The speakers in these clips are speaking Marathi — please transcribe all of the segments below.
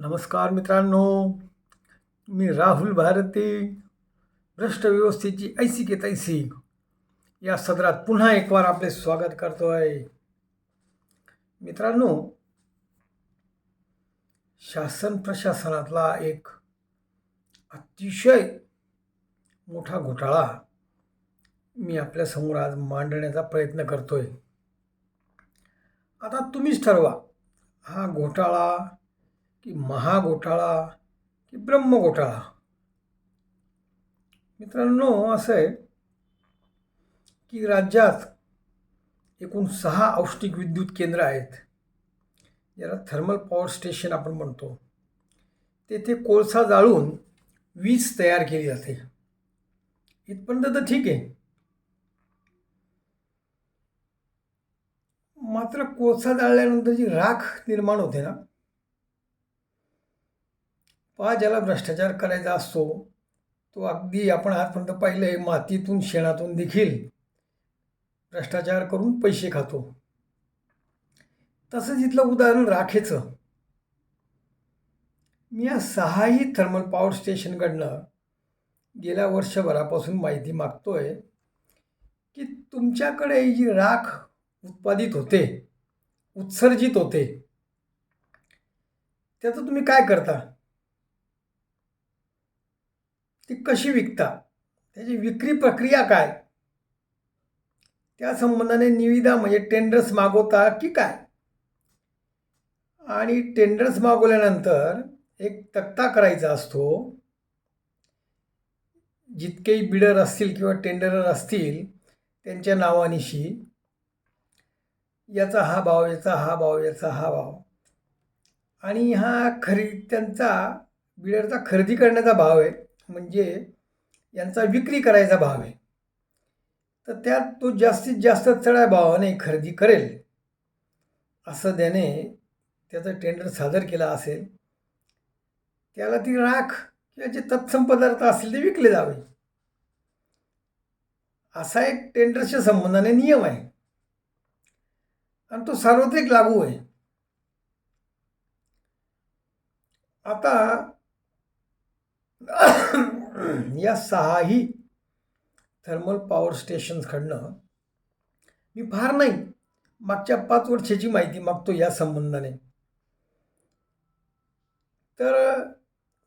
नमस्कार मित्रांनो मी राहुल भारती भ्रष्टव्यवस्थेची ऐसी के तैसी या सदरात पुन्हा एक वार आपले स्वागत करतो आहे मित्रांनो शासन प्रशासनातला एक अतिशय मोठा घोटाळा मी आपल्यासमोर आज मांडण्याचा प्रयत्न करतोय. आता तुम्हीच ठरवा हा घोटाळा की महाघोटाळा की ब्रह्मघोटाळा मित्रांनो असं आहे की राज्यात एकूण सहा औष्णिक विद्युत केंद्र आहेत. ज्याला थर्मल पॉवर स्टेशन आपण म्हणतो. तेथे कोळसा जाळून वीज तयार केली जाते. इथपर्यंत तर ठीक आहे. मात्र कोळसा जाळल्यानंतर जी राख निर्माण होते ना पहा ज्याला भ्रष्टाचार करायचा असतो तो अगदी आपण आजपर्यंत पाहिलं आहे मातीतून शेणातून देखील भ्रष्टाचार करून पैसे खातो. तसंच इथलं उदाहरण राखेचं. मी या सहाही थर्मल पॉवर स्टेशनकडनं गेल्या वर्षभरापासून माहिती मागतो आहे की तुमच्याकडे जी राख उत्पादित होते उत्सर्जित होते त्याचं तुम्ही काय करता? ती कशी विकता त्याची विक्री प्रक्रिया काय? त्या संबंधाने निविदा म्हणजे टेंडर्स मागवता की काय? आणि टेंडर्स मागवल्यानंतर एक तक्ता करायचा असतो. जितकेही बिडर असतील किंवा टेंडरर असतील त्यांच्या नावानिशी याचा हा भाव याचा हा भाव याचा हा भाव. आणि हा खरी त्यांचा बिडरचा खरेदी करण्याचा भाव आहे. म्हणजे यांचा विक्री करायचा भाव आहे. तर त्यात तो जास्तीत जास्त चढ्या भावाने खरेदी करेल. असं त्याने त्याचं टेंडर सादर केला असेल. त्याला ती राख किंवा जे तत्सम पदार्थ असतील ते विकले जावे. असा एक टेंडरच्या संबंधाने नियम आहे. आणि तो सार्वत्रिक लागू आहे. आता या सहाही थर्मल पॉवर स्टेशन्सकडनं मी फार नाही मागच्या पाच वर्षाची माहिती मागतो या संबंधाने. तर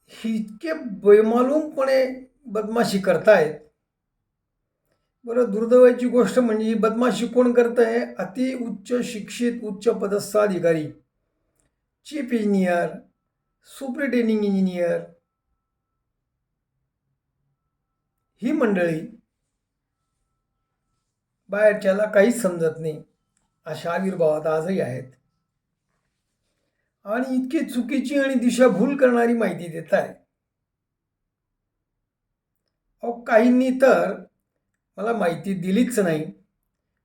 ही इतके बेमालूमपणे बदमाशी करतायत. बरं दुर्दैवाची गोष्ट म्हणजे ही बदमाशी कोण करत आहे? अति उच्च शिक्षित उच्च पदस्थ अधिकारी चीफ इंजिनियर सुप्रिटेंडिंग इंजिनियर ही मंडळी बाहेरच्याला काहीच समजत नाही. अशा आविर्भावात आजही आहेत. आणि इतकी चुकीची आणि दिशाभूल करणारी माहिती देत आहे. अहो काहींनी तर मला माहिती दिलीच नाही.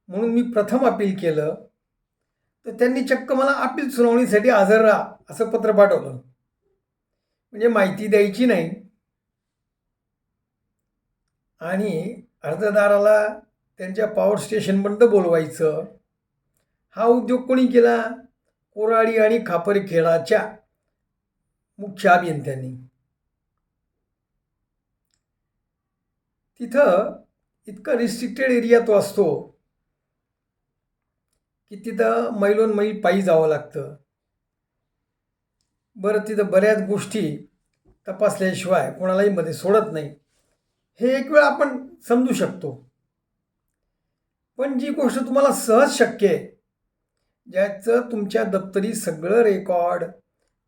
म्हणून मी प्रथम अपील केलं तर त्यांनी चक्क मला अपील सुनावणीसाठी हजर राहा असं पत्र पाठवलं. म्हणजे माहिती द्यायची नाही. आणि अर्जदाराला त्यांच्या पॉवर स्टेशनपर्यंत बोलवायचं. हा उद्योग कोणी केला? कोराडी आणि खापरखेडाच्या मुख्य अभियंत्यांनी. तिथं इतका रिस्ट्रिक्टेड एरिया तो असतो की तिथं मैलोन मैल पायी जावं लागतं. बरं तिथं बऱ्याच गोष्टी तपासल्याशिवाय कोणालाही मध्ये सोडत नाही. हे एक वेळ आपण समजू शकतो. पण जी गोष्ट तुम्हाला सहज शक्य आहे ज्याचं तुमच्या दप्तरी सगळं रेकॉर्ड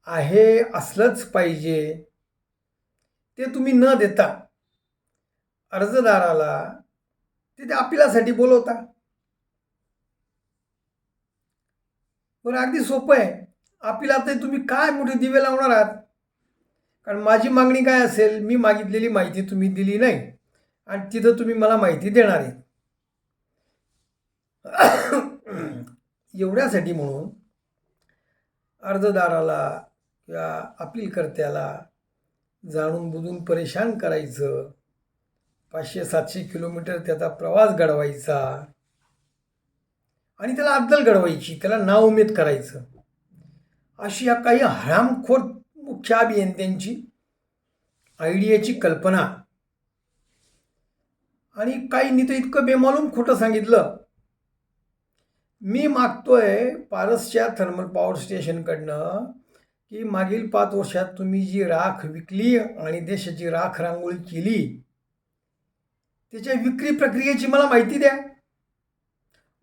आहे असलंच पाहिजे ते तुम्ही न देता अर्जदाराला ते त्या अपिलासाठी बोलवता. बरं अगदी सोपं आहे. अपिलात तुम्ही काय मोठे दिवे लावणार आहात? कारण माझी मागणी काय असेल मी मागितलेली माहिती तुम्ही दिली नाही आणि तिथं तुम्ही मला माहिती देणार आहे. एवढ्यासाठी म्हणून अर्जदाराला किंवा अपीलकर्त्याला जाणून बुजून परेशान करायचं पाचशे सातशे किलोमीटर त्याचा प्रवास घडवायचा आणि त्याला अद्दल घडवायची त्याला नाउमेद करायचं अशी या काही हरामखोर मुख्य अभियंत्यांची आयडियाची कल्पना. आणि काहींनी तर इतकं बेमालूम खोटं सांगितलं. मी मागतोय पारसच्या थर्मल पॉवर स्टेशनकडनं की मागील पाच वर्षात तुम्ही जी राख विकली आणि देशाची राख रांगोळी केली त्याच्या विक्री प्रक्रियेची मला माहिती द्या.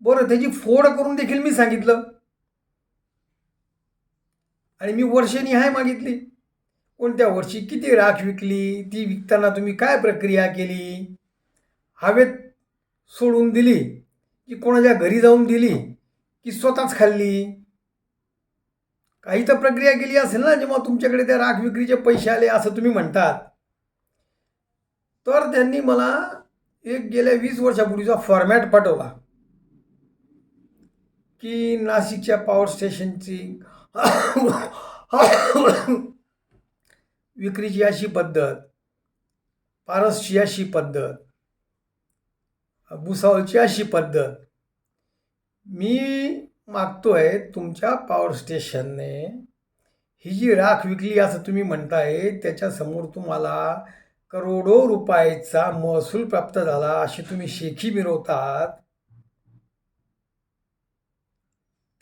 बरं त्याची फोड करून देखील मी सांगितलं. आणि मी वर्षनिहाय मागितली. कोणत्या वर्षी किती राख विकली ती विकताना तुम्ही काय प्रक्रिया केली? हवेत सोडून दिली की कोणाच्या घरी जाऊन दिली की स्वतःच खाल्ली? काही तर प्रक्रिया केली असेल ना जेव्हा तुमच्याकडे त्या राख विक्रीचे पैसे आले असं तुम्ही म्हणतात. तर त्यांनी मला एक गेल्या वीस वर्षापूर्वीचा फॉर्मॅट पाठवला. की नाशिकच्या पॉवर स्टेशनची विक्रीची अशी पद्धत पारसची अशी पद्धत भुसावळची अशी पद्धत. मी मागतोय तुमच्या पॉवर स्टेशनने ही जी राख विकली असं तुम्ही म्हणताय त्याच्यासमोर तुम्हाला करोडो रुपयाचा महसूल प्राप्त झाला अशी तुम्ही शेखी मिरवतात.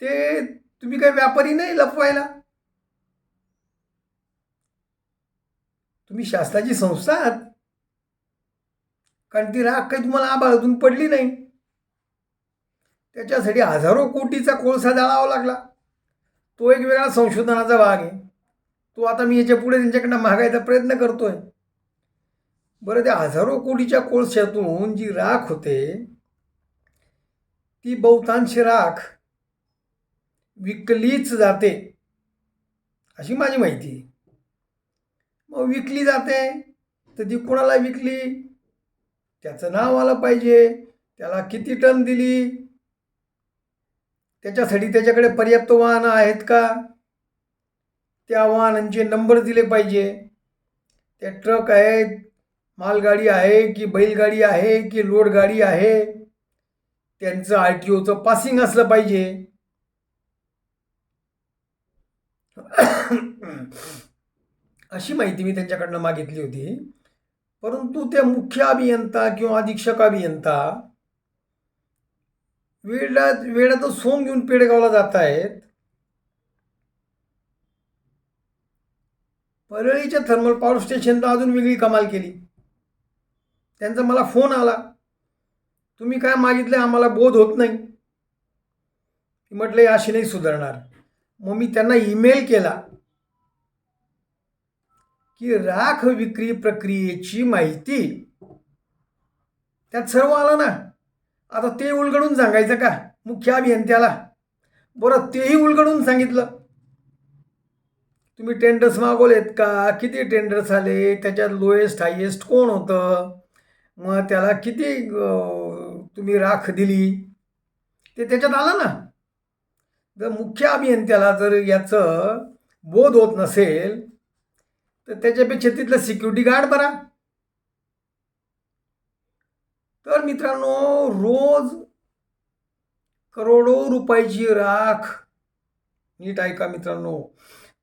ते तुम्ही काही व्यापारी नाही लपवायला? तुम्ही शासनाची संस्था आहात. कारण ती राख काही तुम्हाला आभाळातून पडली नाही. त्याच्यासाठी हजारो कोटीचा कोळसा जाळावा लागला. तो एक वेगळा संशोधनाचा भाग आहे. तो आता मी याच्यापुढे त्यांच्याकडनं मागायचा प्रयत्न करतोय. बरं त्या हजारो कोटीच्या कोळशातून जी राख होते ती बहुतांश राख विकलीच जाते. अशी माझी माहिती मग विकली जाते तर ती कोणाला विकली? त्याचं नाव आलं पाहिजे. त्याला किती टन दिली? त्याच्यासाठी त्याच्याकडे पर्याप्त वाहनं आहेत का? त्या वाहनांचे नंबर दिले पाहिजे. त्या ट्रक आहेत मालगाडी आहे की बैलगाडी आहे की लोडगाडी आहे? त्यांचं आर टी ओचं पासिंग असलं पाहिजे. अशी माहिती मी त्यांच्याकडनं मागितली होती. परंतु त्या मुख्य अभियंता किंवा अधीक्षक अभियंता वेळात वेळात सोंग घेऊन पेडगावला जात आहेत. परळीच्या थर्मल पॉवर स्टेशनला अजून वेगळी कमाल केली. त्यांचा मला फोन आला. तुम्ही काय मागितलं आम्हाला बोध होत नाही. म्हटलं अशी नाही सुधारणार. मग मी त्यांना ईमेल केला की राख विक्री प्रक्रियेची माहिती. त्यात सर्व आलं ना? आता ते उलगडून सांगायचं का? मुख्य अभियंत्याला. बरं तेही उलगडून सांगितलं. तुम्ही टेंडर्स मागवलेत का? किती टेंडर्स आले? त्याच्यात लोएस्ट हायेस्ट कोण होतं? मग त्याला किती तुम्ही राख दिली? ते त्याच्यात आलं ना? जर मुख्य अभियंत्याला जर याचं बोध होत नसेल तर त्याच्यापेक्षा तिथलं सिक्युरिटी गार्ड बरा. तर मित्रांनो रोज करोडो रुपयाची राख. नीट ऐका मित्रांनो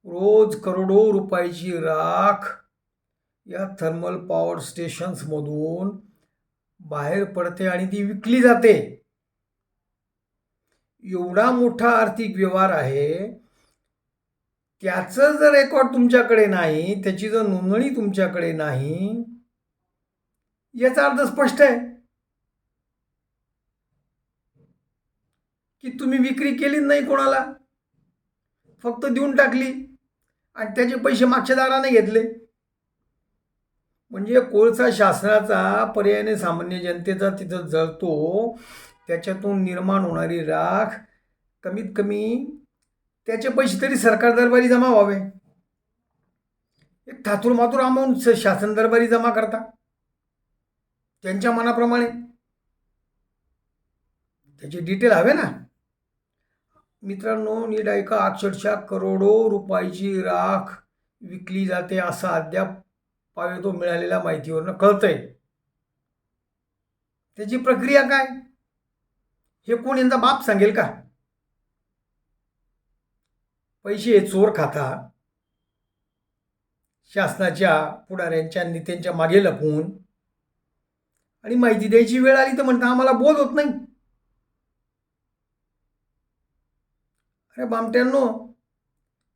रोज करोडो रुपयाची राख या थर्मल पॉवर स्टेशन्समधून बाहेर पडते आणि ती विकली जाते. एवढा मोठा आर्थिक व्यवहार आहे त्याचं जर रेकॉर्ड तुमच्याकडे नाही त्याची जर नोंदणी तुमच्याकडे नाही याचा अर्थ स्पष्ट आहे. की तुम्ही विक्री केली नाही कोणाला. फक्त देऊन टाकली. आणि त्याचे पैसे मागच्या दाराने घेतले. म्हणजे कोळसा शासनाचा पर्यायाने सामान्य जनतेचा तिथं जळतो. त्याच्यातून निर्माण होणारी राख कमीत कमी त्याचे पैसे तरी सरकार दरबारी जमा व्हावे. एक थातूर मातूर अमाऊंट शासन दरबारी जमा करता. त्यांच्या मनाप्रमाणे. त्याचे डिटेल हवे ना? मित्रांनो नीट ऐका अक्षरशः करोडो रुपयाची राख विकली जाते असं अद्याप पावेतो मिळालेल्या माहितीवरनं कळतंय. त्याची प्रक्रिया काय? हे कोण यांचा बाप सांगेल का? पैसे चोर खाता. शासनाच्या पुढाऱ्यांच्या नेत्यांच्या मागे लपवून आणि माहिती द्यायची वेळ आली तर म्हणता आम्हाला बोध होत नाही. अरे बामट्यांनो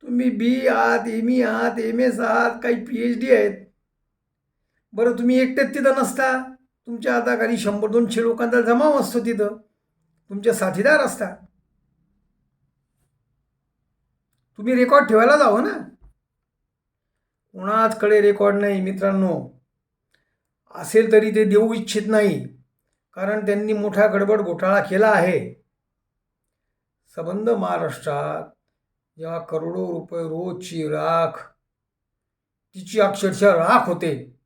तुम्ही बी आहात एम ई आहात एम एस आहात काही पी एच डी आहेत. बरं तुम्ही एकटेच तिथं नसता. तुमच्या हाताखाली शंभर दोनशे लोकांचा जमाव असतो तिथं. तुमचे साथीदार असतात. तुम्ही रेकॉर्ड ठेवायला जावं ना. कोणाचकडे रेकॉर्ड नाही मित्रांनो. असेल तरी ते देऊ इच्छित नाही. कारण त्यांनी मोठा गडबड घोटाळा केला आहे. संबंध महाराष्ट्रात जेव्हा करोडो रुपये रोजची राख तिची अक्षरशः राख होते.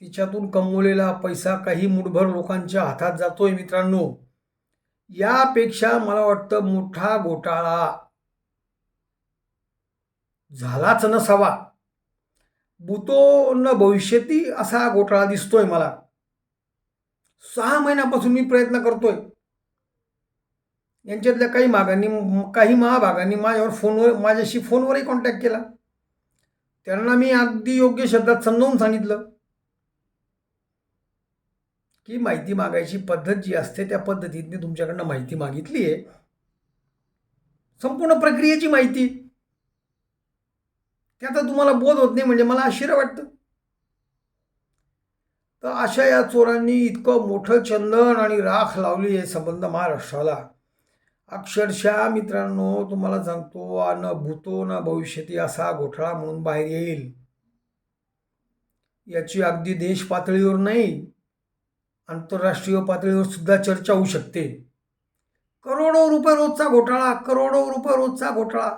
तिच्यातून कमवलेला पैसा काही मुठभर लोकांच्या हातात जातोय मित्रांनो. यापेक्षा मला वाटतं मोठा घोटाळा झालाच नसावा. बुतो न भविष्यती असा घोटाळा दिसतोय मला. सहा महिन्यापासून मी प्रयत्न करतोय. यांच्यातल्या काही मागांनी काही महाभागांनी माझ्यावर फोनवर माझ्याशी फोनवरही कॉन्टॅक्ट केला. त्यांना मी अगदी योग्य शब्दात समजावून सांगितलं. की माहिती मागायची पद्धत जी असते त्या पद्धतीने तुमच्याकडनं माहिती मागितली आहे संपूर्ण प्रक्रियेची माहिती. त्याचा तुम्हाला बोध होत नाही म्हणजे मला आश्चर्य वाटतं. तर अशा या चोरांनी इतकं मोठं चंदन आणि राख लावली आहे संबंध महाराष्ट्राला. अक्षरशः मित्रांनो तुम्हाला सांगतो न भूतो न भविष्यती असा घोटाळा म्हणून बाहेर येईल. याची अगदी देश पातळीवर नाही आंतरराष्ट्रीय पातळीवर सुद्धा चर्चा होऊ शकते. करोडो रुपये रोजचा घोटाळा करोडो रुपये रोजचा घोटाळा.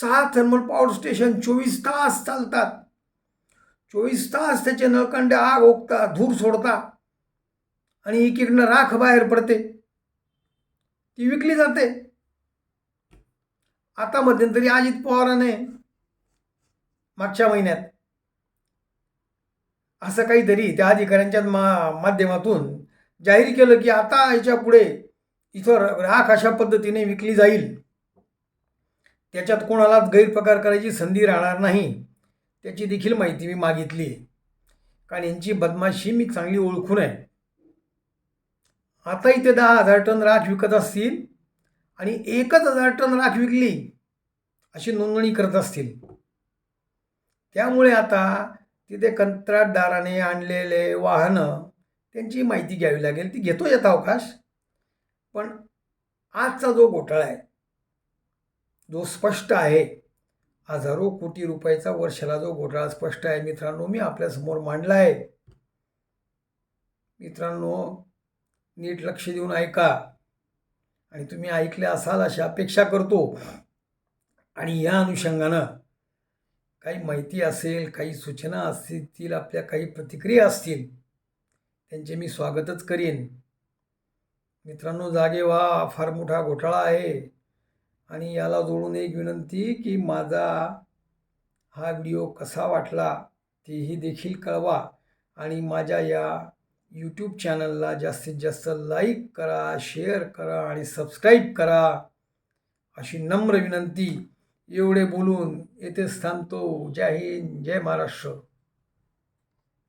सहा थर्मल पॉवर स्टेशन चोवीस तास चालतात. चोवीस तास त्याचे नळकंडे आग ओकता धूर सोडता आणि एकीकडनं राख बाहेर पडते. ती विकली जाते. आता मध्यंतरी अजित पवाराने मागच्या महिन्यात असं काहीतरी त्या अधिकाऱ्यांच्या मा माध्यमातून जाहीर केलं की आता याच्यापुढे इथं राख अशा पद्धतीने विकली जाईल. त्याच्यात कोणालाच गैरप्रकार करायची संधी राहणार नाही त्याची देखील माहिती मी मागितली आहे. कारण यांची बदमाशी मी चांगली ओळखून आहे. आता इथे दहा हजार टन राख विकत असतील आणि एकच हजार टन राख विकली अशी नोंदणी करत असतील. त्यामुळे आता तिथे कंत्राटदाराने आणलेले वाहनं त्यांची माहिती घ्यावी लागेल. ती घेतो येत अवकाश. पण आजचा जो घोटाळा आहे जो स्पष्ट आहे हजारो कोटी रुपयाचा वर्षाला जो घोटाळा स्पष्ट आहे मित्रांनो मी आपल्यासमोर मांडला आहे. मित्रांनो नीट लक्ष देऊन ऐका. आणि तुम्ही ऐकले असाल अशी अपेक्षा करतो. आणि या अनुषंगानं काही माहिती असेल काही सूचना असतील आपल्या काही प्रतिक्रिया असतील त्यांचे मी स्वागतच करीन. मित्रांनो जागे व्हा फार मोठा घोटाळा आहे आणि याला जोडून एक विनंती की माझा हा व्हिडिओ कसा वाटला तेही देखील कळवा आणि माझ्या या यूट्यूब चॅनलला जास्तीत जास्त लाईक करा शेअर करा आणि सबस्क्राईब करा अशी नम्र विनंती एवढे बोलून येथेच थांबतो जय हिंद जय महाराष्ट्र.